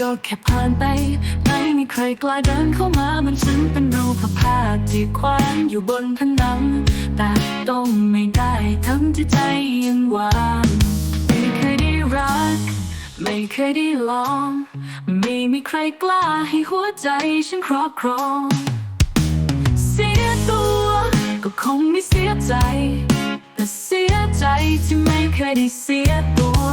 ก็แค่ผ่านไป ไม่มีใครกล้าเดินเข้ามามันฉันเป็นรูปภาพที่แขวนอยู่บนผนัง แต่ต้องไม่ได้ทำที่ใจยังว่างไม่เคยได้รัก ไม่เคยได้ลอง ไม่มีใครกล้าให้หัวใจฉันครอบครอง เสียตัวก็คงไม่เสียใจ แต่เสียใจที่ไม่เคยได้เสียตัว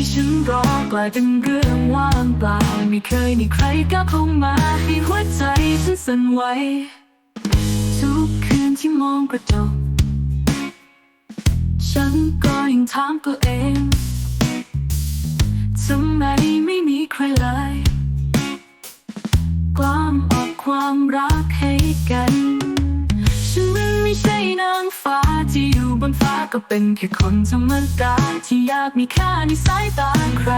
ที่ฉันรอกลายเป็นเรื่องว่างเปล่าไม่เคยมีใครก้าวเข้ามาให้หัวใจฉันสั่นไหวทุกคืนที่มองกระจกฉันก็ยังถามตัวเองทำไมไม่มีใครเลยกล้ามออกความรักให้กัน นฟ้าก็เป็นแค่คนธรรมดาที่อยากมีค่าในสายตาใคร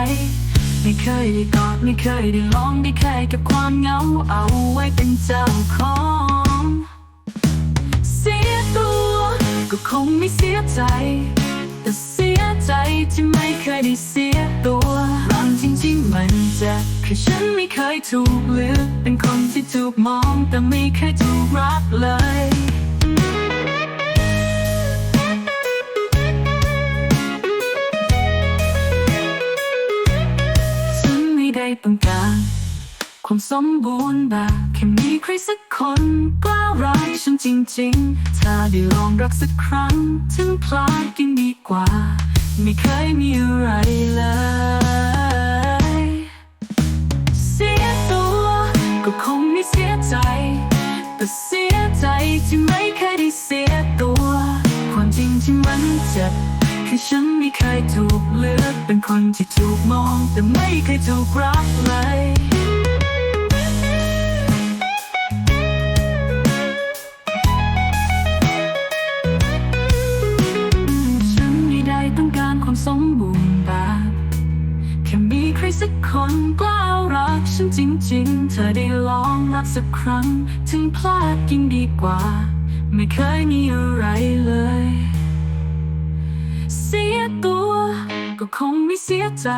ไม่เคยได้กอดไม่เคยได้ลองได้แค่กับความเหงาเอาไว้เป็นเจ้าของ เสียตัวก็คงไม่เสียใจ แต่เสียใจที่ไม่เคยได้เสียตัวรังจริงๆมันจ็บคือฉันไม่เคยถูกเลือกเป็นคนที่ถูกมองแต่ไม่เคยถูกรักเลย ต้องการ ความสมบูรณ์แบบแค่มีใครสักคนกล้ารักฉันจริงๆ ถ้าได้ลองรักสักครั้ง ถึงพลาดยังดีกว่า ไม่เคยมีอะไรเลยเสียตัวก็คงไม่เสียใจ แต่เสียใจที่ไม่เคยได้เสียตัว ความจริงที่มันเจ็บ คือฉันไม่เคยถูกเลือกเป็นคนที่ถูกมอง แต่ไม่เคยถูกรักเลยฉันไม่ได้ต้องการความสมบูรณ์แบบแค่มีใครสักคนกล้ารักฉันจริง ๆ เธอได้ลองรักสักครั้ง ถึงพลาดยิ่งดีกว่า ไม่เคยมีอะไรเลย คงไม่เสียใจ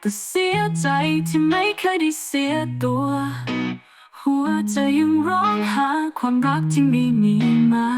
แต่เสียใจที่ไม่เคยได้เสียตัว หัวใจยังร้องหาความรักที่ไม่มีมา